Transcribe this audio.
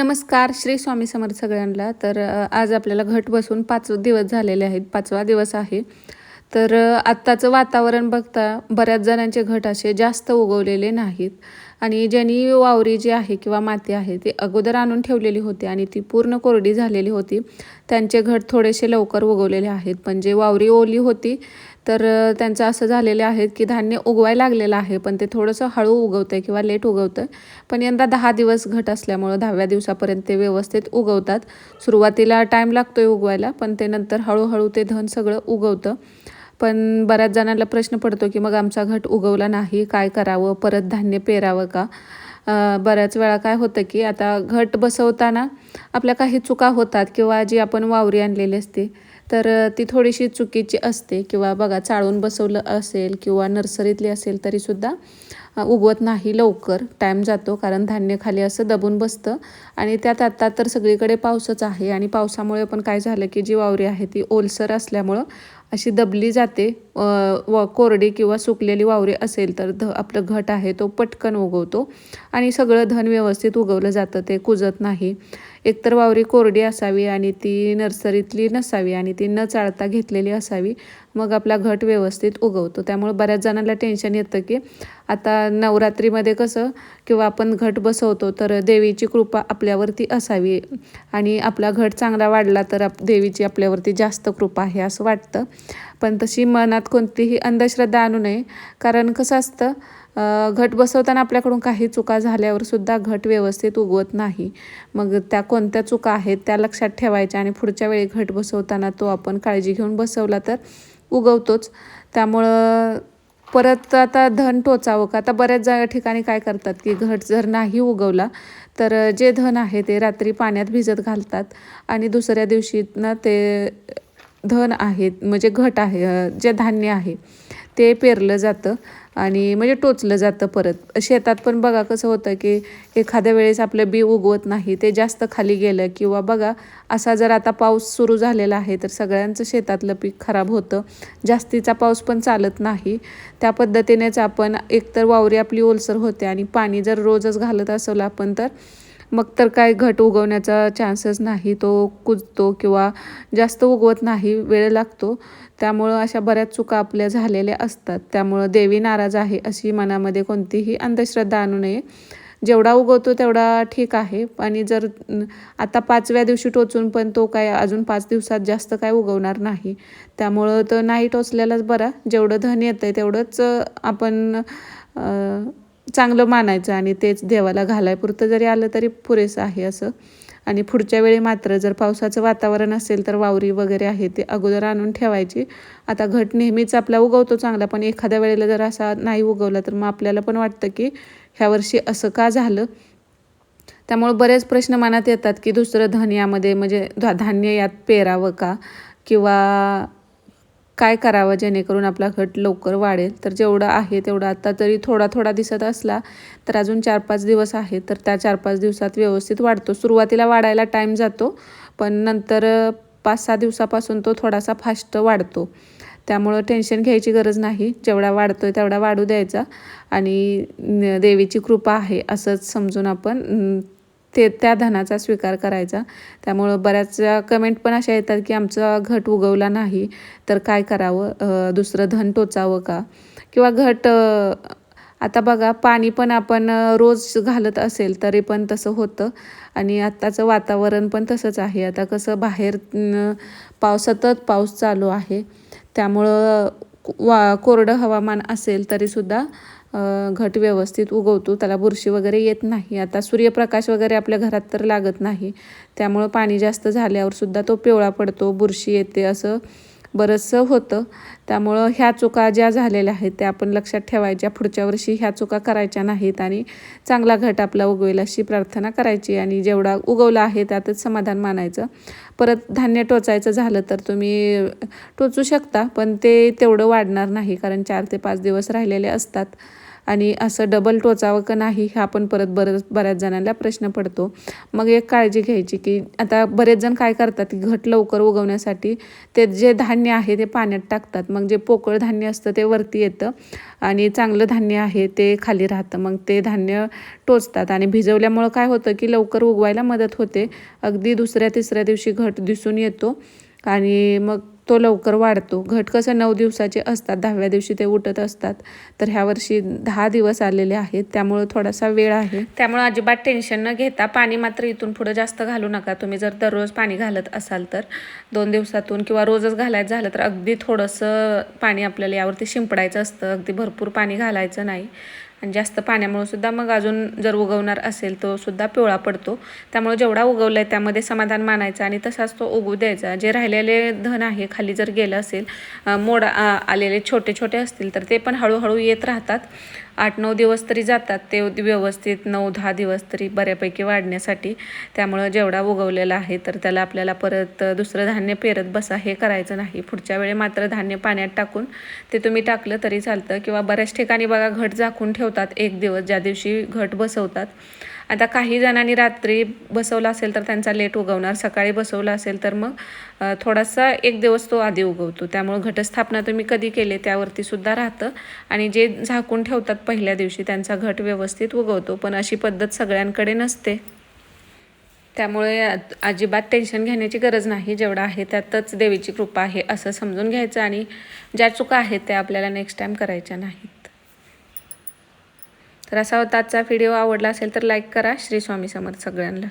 नमस्कार श्री स्वामी समर्थ सगळ्यांना. तर आज आपल्याला घट बसून पाच दिवस झालेले आहेत पाचवा दिवस आहे. तर आत्ताचं वातावरण बघता बऱ्याच जणांचे घट असे जास्त उगवलेले नाहीत. आणि ज्यांनी वावरी जी आहे किंवा माती आहे ती अगोदर आणून ठेवलेली होती आणि ती पूर्ण कोरडी झालेली होती. त्यांचे घट थोडेसे लवकर उगवलेले आहेत. पण जे वावरी ओली होती तर त्यांचं असं झालेलं आहे की धान्य उगवायला लागलेलं आहे पण ते थोडंसं हळू उगवतं आहे किंवा लेट उगवतं पण यंदा दहा दिवस घट असल्यामुळं दहाव्या दिवसापर्यंत ते व्यवस्थित उगवतात. सुरुवातीला टाईम लागतो आहे उगवायला पण ते नंतर हळूहळू ते धन सगळं उगवतं. पण बऱ्याच जणांना प्रश्न पडतो की मग आमचा घट उगवला नाही काय करावं? परत धान्य पेरावं का? बऱ्याच वेळा काय होतं की आता घट बसवताना आपल्या काही चुका होतात किंवा जी आपण वावरी आणलेली असते तर ती थोडीशी चुकीची असते किंवा बघा चाळून बसवलं असेल किंवा नर्सरीतली असेल तरीसुद्धा उगवत नाही लवकर टाईम जातो कारण धान्य खाली असं दबून बसतं. आणि त्यात आता तर सगळीकडे पाऊसच आहे आणि पावसामुळे पण काय झालं की जी वावरी आहे ती ओलसर असल्यामुळं अशी दबली जाते व कोरडी किंवा सुकलेली वावरी असेल तर ध आपलं घट आहे तो पटकन उगवतो आणि सगळं धन व्यवस्थित उगवलं जातं ते कुजत नाही. एकतर वावरी कोरडी असावी आणि ती नर्सरीतली नसावी आणि ती न चाळता घेतलेली असावी मग आपला घट व्यवस्थित उगवतो. त्यामुळे बऱ्याच जणांना टेन्शन येतं की आता नवरात्रीमध्ये कसं किंवा आपण घट बसवतो तर देवीची कृपा आपल्या आपल्यावरती असावी आणि आपला घट चांगला वाढला तर आप देवीची आपल्यावरती जास्त कृपा आहे असं वाटतं. पण तशी मनात कोणतीही अंधश्रद्धा आणू नये. कारण कसं असतं घट बसवताना आपल्याकडून काही चुका झाल्यावर सुद्धा घट व्यवस्थित उगवत नाही. मग त्या कोणत्या चुका आहेत त्या लक्षात ठेवायच्या आणि पुढच्या वेळी घट बसवताना तो आपण काळजी घेऊन बसवला तर उगवतोच. त्यामुळं परत आता धन टोचावं का? आता बऱ्याच जा ठिकाणी काय करतात की घट जर नाही उगवला तर जे धन आहे ते रात्री पाण्यात भिजत घालतात आणि दुसऱ्या दिवशी ना ते धन आहे म्हणजे घट आहे जे धान्य आहे ते पेरलं जातं. आणि म्हणजे टोचलं जातं परत. शेतात पण बघा कसं होतं की एखाद्या वेळेस आपलं बी उगवत नाही ते जास्त खाली गेलं किंवा बघा असा जर आता पाऊस सुरू झालेला आहे तर सगळ्यांचं शेतातलं पीक खराब होतं. जास्तीचा पाऊस पण चालत नाही. त्या पद्धतीनेच आपण एकतर वावरी आपली ओलसर होते आणि पाणी जर रोजच घालत असलं आपण तर मग तर काय घट उगवण्याचा चान्सेस नाही. तो कुजतो किंवा जास्त उगवत नाही वेळ लागतो. त्यामुळं अशा बऱ्याच चुका आपल्या झालेल्या असतात. त्यामुळं देवी नाराज आहे अशी मनामध्ये कोणतीही अंधश्रद्धा आणू नये. जेवढा उगवतो तेवढा ठीक आहे. आणि जर आता पाचव्या दिवशी टोचून पण तो काय अजून पाच दिवसात जास्त काय उगवणार नाही. त्यामुळं तर नाही टोचलेलाच बरा. जेवढं धन येतं आहे तेवढंच आपण चांगलं मानायचं आणि तेच देवाला घालायपुरतं जरी आलं तरी पुरेसं आहे असं. आणि पुढच्या वेळी मात्र जर पावसाचं वातावरण असेल तर वावरी वगैरे आहे ते अगोदर आणून ठेवायची. आता घट नेहमीच आपला उगवतो चांगला पण एखाद्या वेळेला जर असा नाही उगवला तर मग आपल्याला पण वाटतं की ह्या वर्षी असं का झालं? त्यामुळे बरेच प्रश्न मनात येतात की दुसरं धन यामध्ये म्हणजे धान्य यात पेरावं का? किंवा काय करावं जेणेकरून आपला घट लवकर वाढेल? तर जेवढं आहे तेवढं आता तरी थोडा थोडा दिसत असला तर अजून चार पाच दिवस आहे तर त्या चार पाच दिवसात व्यवस्थित वाढतो. सुरुवातीला वाढायला टाईम जातो पण नंतर पाच सहा दिवसापासून तो थोडासा फास्ट वाढतो. त्यामुळं टेन्शन घ्यायची गरज नाही. जेवढा वाढतो आहे तेवढा वाढू द्यायचा. आणि देवीची कृपा आहे असंच समजून आपण ते त्या धनाचा स्वीकार करायचा. त्यामुळं बऱ्याच कमेंट पण अशा येतात की आमचा घट उगवला नाही तर काय करावं? दुसरं धन टोचावं का? किंवा घट आता बघा पाणी पण आपण रोज घालत असेल तरी पण तसं होतं. आणि आत्ताचं वातावरण पण तसंच आहे. आता कसं बाहेर न, पाऊस सतत पाऊस चालू आहे. त्यामुळं वा कोरडं हवामान असेल तरीसुद्धा घट व्यवस्थित उगवतो त्याला बुरशी वगैरे येत नाही. आता सूर्यप्रकाश वगैरे आपल्या घरात तर लागत नाही. त्यामुळं पाणी जास्त झाल्यावर सुद्धा तो पिवळा पडतो बुरशी येते असं बरंचसं होतं. त्यामुळं ह्या चुका ज्या झालेल्या आहेत त्या आपण लक्षात ठेवायच्या. पुढच्या वर्षी ह्या चुका करायच्या नाहीत आणि चांगला घट आपला उगवेल अशी प्रार्थना करायची आणि जेवढा उगवला आहे त्यातच समाधान मानायचं. परत धान्य टोचायचं झालं तर तुम्ही टोचू शकता पण ते तेवढं वाढणार नाही कारण चार ते पाच दिवस राहिलेले असतात. आणि असं डबल टोचावं का नाही हा पण परत बरं बऱ्याच जणांना प्रश्न पडतो. मग एक काळजी घ्यायची की आता बरेच जण काय करतात की घट लवकर उगवण्यासाठी ते जे धान्य आहे ते पाण्यात टाकतात. मग जे पोकळ धान्य असतं ते वरती येतं आणि चांगलं धान्य आहे ते खाली राहतं. मग ते धान्य टोचतात आणि भिजवल्यामुळं काय होतं की लवकर उगवायला मदत होते. अगदी दुसऱ्या तिसऱ्या दिवशी घट दिसून येतो आणि मग तो लवकर वाढतो. घट कसं नऊ दिवसाचे असतात दहाव्या दिवशी ते उठत असतात. तर ह्या वर्षी दहा दिवस आलेले आहेत. त्यामुळं थोडासा वेळ आहे. त्यामुळं अजिबात टेन्शन न घेता पाणी मात्र इथून पुढं जास्त घालू नका. तुम्ही जर दररोज पाणी घालत असाल तर दोन दिवसातून किंवा रोजच घालायचं झालं तर अगदी थोडंसं पाणी आपल्याला यावरती शिंपडायचं असतं. अगदी भरपूर पाणी घालायचं नाही. आणि जास्त पाण्यामुळे सुद्धा मग अजून जर उगवणार असेल तो सुद्धा पिवळा पडतो. त्यामुळे जेवढा उगवला आहे त्यामध्ये समाधान मानायचं आणि तसाच तो उगवू द्यायचा. जे राहिलेले धन आहे खाली जर गेलं असेल मोड आलेले छोटे छोटे असतील तर ते पण हळूहळू येत राहतात. आठ नऊ दिवस तरी जातात. ते व्यवस्थित नऊ दहा दिवस तरी बऱ्यापैकी वाढण्यासाठी त्यामुळं जेवढा उगवलेला आहे तर त्याला आपल्याला परत दुसरं धान्य पेरत बसा हे करायचं नाही. पुढच्या वेळी मात्र धान्य पाण्यात टाकून ते तुम्ही टाकलं तरी चालतं. किंवा बऱ्याच ठिकाणी बघा घट झाकून ठेवतात एक दिवस. ज्या दिवशी घट बसवतात आता काही जणांनी रात्री बसवला असेल तर त्यांचा लेट उगवणार सकाळी बसवला असेल तर मग थोडासा एक दिवस तो आधी उगवतो. त्यामुळं घटस्थापना तुम्ही कधी केले त्यावरती सुद्धा राहतं आणि जे झाकून ठेवतात पहिल्या दिवशी त्यांचा घट व्यवस्थित उगवतो पण अशी पद्धत सगळ्यांकडे नसते. त्यामुळे अजिबात टेन्शन घेण्याची गरज नाही जेवढं आहे त्यातच देवीची कृपा आहे असं समजून घ्यायचं आणि ज्या चुका आहेत त्या आपल्याला नेक्स्ट टाईम करायच्या नाहीत. तर असा होता आजचा व्हिडिओ आवडला असेल तर लाईक करा. श्री स्वामी समर्थ सगळ्यांना.